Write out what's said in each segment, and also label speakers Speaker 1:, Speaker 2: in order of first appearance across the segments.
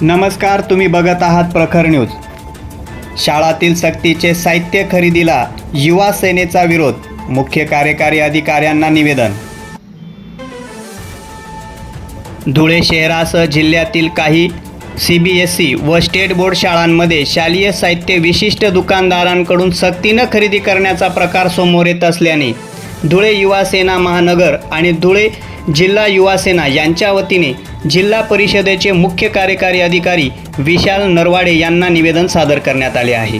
Speaker 1: नमस्कार तुम्ही बघत आहात प्रखर न्यूज. शाळातील सक्तीचे साहित्य खरेदीला युवा सेनेचा विरोध मुख्य कार्यकारी अधिकाऱ्यांना निवेदन. धुळे शहरासह जिल्ह्यातील काही सी बी एस सी व स्टेट बोर्ड शाळांमध्ये शालेय साहित्य विशिष्ट दुकानदारांकडून सक्तीनं खरेदी करण्याचा प्रकार समोर येत असल्याने धुळे युवा सेना महानगर आणि धुळे जिल्हा युवा सेना यांच्या वतीने जिल्हा परिषदेचे मुख्य कार्यकारी अधिकारी विशाल नरवाडे यांना निवेदन सादर करण्यात आले आहे.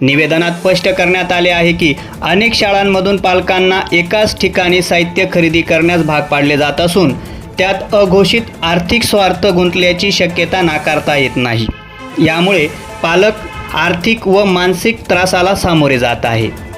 Speaker 1: निवेदनात स्पष्ट करण्यात आले आहे की अनेक शाळांमधून पालकांना एकाच ठिकाणी साहित्य खरेदी करण्यास भाग पाडले जात असून त्यात अघोषित आर्थिक स्वार्थ गुंतल्याची शक्यता नाकारता येत नाही. यामुळे पालक आर्थिक व मानसिक त्रासाला सामोरे जात आहे.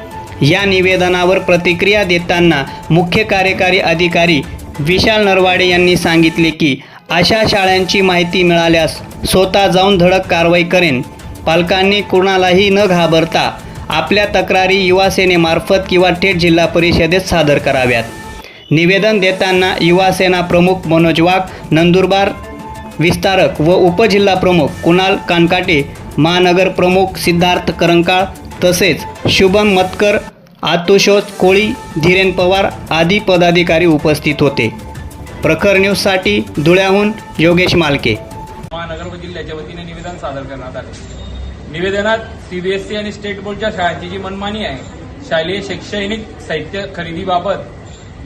Speaker 1: या निवेदनावर प्रतिक्रिया देताना मुख्य कार्यकारी अधिकारी विशाल नरवाडे यांनी सांगितले की अशा शाळांची माहिती मिळाल्यास स्वतः जाऊन धडक कारवाई करेन. पालकांनी कुणालाही न घाबरता आपल्या तक्रारी युवासेनेमार्फत किंवा थेट जिल्हा परिषदेत सादर कराव्यात. निवेदन देताना युवासेना प्रमुख मनोज वाघ नंदुरबार विस्तारक व उपजिल्हा प्रमुख कुणाल कानकाटे महानगर प्रमुख सिद्धार्थ करंकाळ तसेच शुभम मतकर आतुषोज कोळी धीरेन पवार आदी पदाधिकारी उपस्थित होते. प्रखर न्यूजसाठी धुळ्याहून योगेश मालके.
Speaker 2: महानगर व जिल्ह्याच्या वतीने निवेदन सादर करण्यात आले. निवेदनात सीबीएसई आणि स्टेट बोर्डच्या शाळांची जी मनमानी आहे शालेय शैक्षणिक साहित्य खरेदीबाबत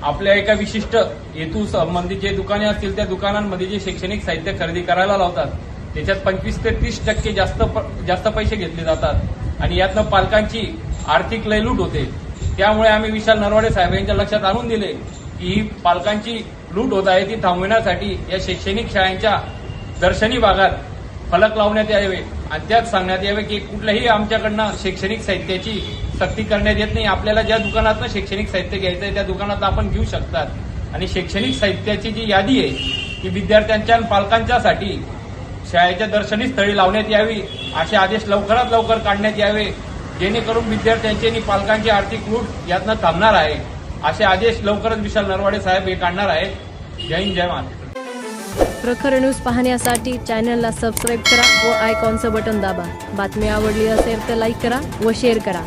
Speaker 2: आपल्या एका विशिष्ट हेतू संबंधित जे दुकाने असतील त्या दुकानांमध्ये जे शैक्षणिक साहित्य खरेदी करायला लावतात त्याच्यात पंचवीस ते तीस टक्के जास्त प- जास्त पैसे घेतले जातात. आणि यातनं पालकांची आर्थिक लयलूट होते. त्यामुळे आम्ही विशाल नरवाडे साहेब यांच्या लक्षात आणून दिले की ही पालकांची लूट होत आहे ती थांबविण्यासाठी या शैक्षणिक शाळांच्या दर्शनी भागात फलक लावण्यात यावे आणि त्यात सांगण्यात यावे की कुठल्याही आमच्याकडनं शैक्षणिक साहित्याची सक्ती करण्यात येत नाही. आपल्याला ज्या दुकानातनं शैक्षणिक साहित्य घ्यायचं आहे त्या दुकानात आपण घेऊ शकतात. आणि शैक्षणिक साहित्याची जी यादी आहे ती विद्यार्थ्यांच्या आणि पालकांच्यासाठी शाळेच्या दर्शनी स्थळी लावण्यात यावी असे आदेश लवकरात लवकर काढण्यात यावे. जेणेकरून विद्यार्थ्यांची आणि पालकांची आर्थिक लूट यातनं थांबणार आहे. असे आदेश लवकरच विशाल नरवाडे साहेब हे काढणार आहेत. जय हिंद जय महाराष्ट्र.
Speaker 3: प्रखर न्यूज पाहण्यासाठी चॅनलला सबस्क्राईब करा व आयकॉनचं बटन दाबा. बातमी आवडली असेल तर लाईक करा व शेअर करा.